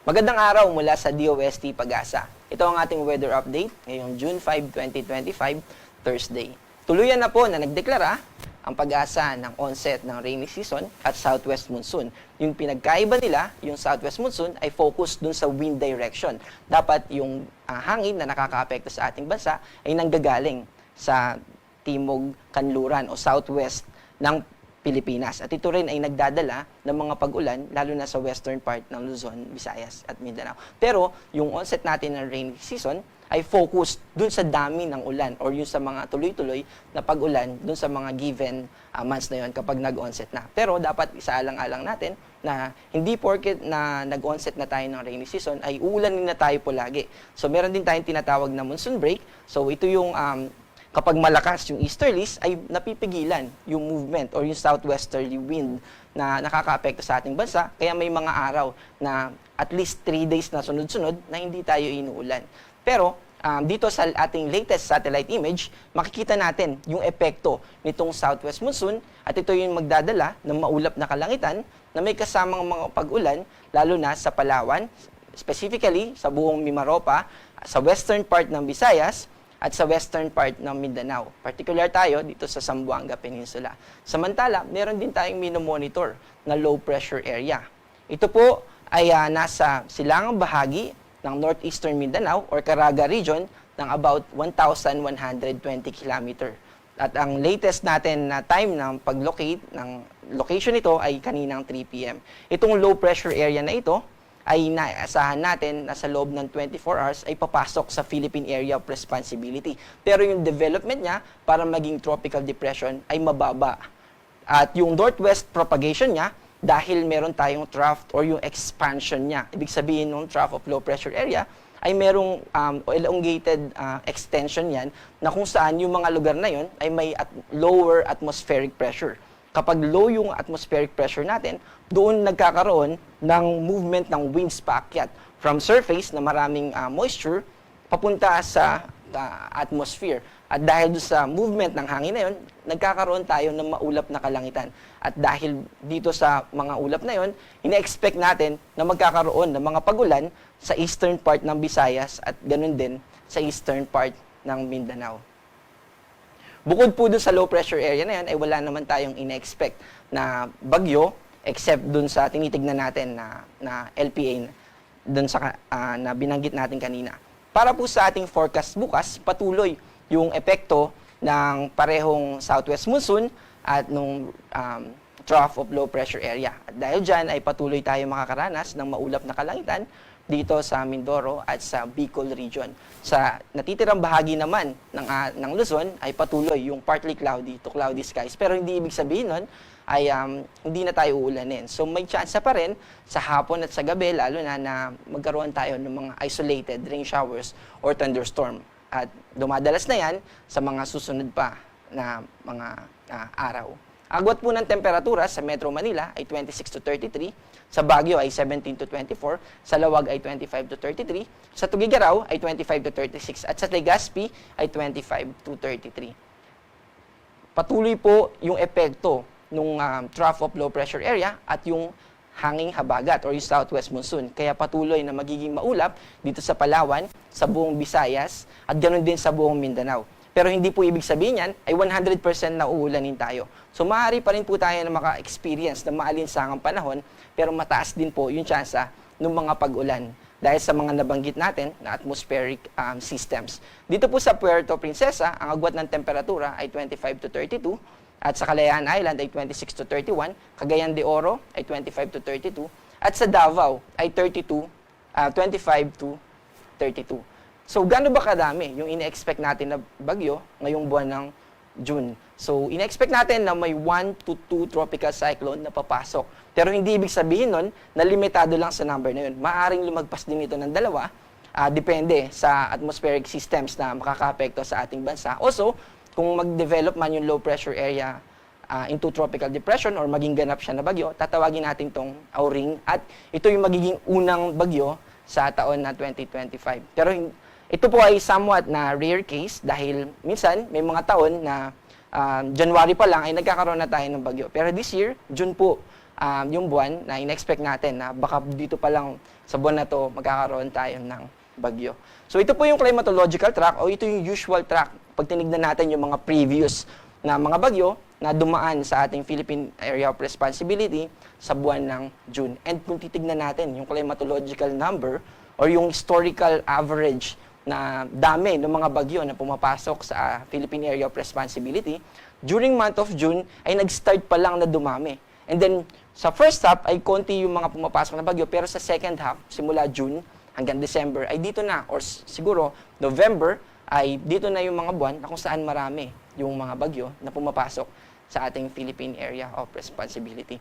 Magandang araw mula sa DOST Pag-asa. Ito ang ating weather update ngayong June 5, 2025, Thursday. Tuluyan na po na nagdeklara ang pag-asa ng onset ng rainy season at southwest monsoon. Yung pinagkaiba nila, yung southwest monsoon ay focus dun sa wind direction. Dapat yung ah, hangin na nakakaapekto sa ating bansa ay nanggagaling sa timog kanluran o southwest ng Pilipinas. At ito rin ay nagdadala ng mga pag-ulan, lalo na sa western part ng Luzon, Visayas at Mindanao. Pero yung onset natin ng rainy season ay focused dun sa dami ng ulan or yung sa mga tuloy-tuloy na pag-ulan dun sa mga given uh, months na yon kapag nag-onset na. Pero dapat isaalang-alang natin na hindi porket na nag-onset na tayo ng rainy season ay uulanin na tayo po lagi. So meron din tayong tinatawag na monsoon break. So ito yung um, kapag malakas yung easterlies, ay napipigilan yung movement or yung southwesterly wind na nakakaapekto sa ating bansa. Kaya may mga araw na at least 3 days na sunod-sunod na hindi tayo inuulan. Pero um, dito sa ating latest satellite image, makikita natin yung epekto nitong southwest monsoon at ito yung magdadala ng maulap na kalangitan na may kasamang mga pag-ulan, lalo na sa Palawan, specifically sa buong Mimaropa, sa western part ng Visayas, at sa western part ng Mindanao. Particular tayo dito sa Zamboanga Peninsula. Samantala, meron din tayong minomonitor na low pressure area. Ito po ay ah, nasa silangang bahagi ng northeastern Mindanao or Caraga region ng about 1,120 km. At ang latest natin na time ng pag-locate ng location nito ay kaninang 3 p.m. Itong low pressure area na ito ay naasahan natin na sa loob ng 24 hours ay papasok sa Philippine Area of Responsibility. Pero yung development niya para maging tropical depression ay mababa. At yung northwest propagation niya, dahil meron tayong trough or yung expansion niya, ibig sabihin ng trough of low pressure area, ay merong um, elongated uh, extension yan na kung saan yung mga lugar na yon ay may at lower atmospheric pressure. Kapag low yung atmospheric pressure natin, doon nagkakaroon ng movement ng winds paakyat from surface na maraming uh, moisture papunta sa uh, atmosphere. At dahil sa movement ng hangin na yun, nagkakaroon tayo ng maulap na kalangitan. At dahil dito sa mga ulap na yun, ina-expect natin na magkakaroon ng mga pagulan sa eastern part ng Visayas at ganun din sa eastern part ng Mindanao. Bukod po dun sa low pressure area na yan, ay wala naman tayong ina-expect na bagyo except dun sa tinitignan natin na, na LPA dun sa ah, na binanggit natin kanina. Para po sa ating forecast bukas, patuloy yung epekto ng parehong southwest monsoon at nung um, trough of low pressure area. At dahil dyan ay patuloy tayo makakaranas ng maulap na kalangitan dito sa Mindoro at sa Bicol region. Sa natitirang bahagi naman ng, ah, ng Luzon ay patuloy yung partly cloudy to cloudy skies. Pero hindi ibig sabihin nun ay um, hindi na tayo uulanin. So may chance pa rin sa hapon at sa gabi, lalo na na magkaroon tayo ng mga isolated rain showers or thunderstorm. At dumadalas na yan sa mga susunod pa na mga ah, araw. Agwat po ng temperatura sa Metro Manila ay 26 to 33, sa Baguio ay 17 to 24, sa Lawag ay 25 to 33, sa Tugigaraw ay 25 to 36, at sa Legazpi ay 25 to 33 patuloy po yung epekto ng trough of low pressure area at yung hanging habagat or yung southwest monsoon. Kaya patuloy na magiging maulap dito sa Palawan, sa buong Visayas, at ganoon din sa buong Mindanao. Pero hindi po ibig sabihin yan ay 100% na uulanin tayo. So maaari pa rin po tayo na maka-experience ng maalinsangang panahon, pero mataas din po yung tsansa ng mga pag-ulan dahil sa mga nabanggit natin na atmospheric um, systems. Dito po sa Puerto Princesa, ang agwat ng temperatura ay 25 to 32, at sa Kalayaan Island ay 26 to 31, Cagayan de Oro ay 25 to 32, at sa Davao ay 32, ah, 25 to 32. So, gaano ba kadami yung ine-expect natin na bagyo ngayong buwan ng June? So, ine-expect natin na may 1 to 2 tropical cyclone na papasok. Pero hindi ibig sabihin nun na limitado lang sa number na yun. Maaring lumagpas din ito ng dalawa, ah, depende sa atmospheric systems na makakaapekto sa ating bansa. Also, kung mag-develop man yung low pressure area ah, into tropical depression or maging ganap siya na bagyo, tatawagin natin tong Auring at ito yung magiging unang bagyo sa taon na 2025. Pero ito po ay somewhat na rare case dahil minsan may mga taon na um, January pa lang ay nagkakaroon na tayo ng bagyo. Pero this year, June po um, yung buwan na in-expect natin na baka dito pa lang sa buwan na to, magkakaroon tayo ng bagyo. So ito po yung climatological track o ito yung usual track. Pag tinignan natin yung mga previous na mga bagyo na dumaan sa ating Philippine Area of Responsibility sa buwan ng June. And kung titignan natin yung climatological number or yung historical average na dami ng mga bagyo na pumapasok sa Philippine Area of Responsibility, during month of June ay nag-start pa lang na dumami. And then, sa first half ay konti yung mga pumapasok na bagyo, pero sa second half, simula June hanggang December, ay dito na, or siguro November, ay dito na yung mga buwan na kung saan marami yung mga bagyo na pumapasok sa ating Philippine Area of Responsibility.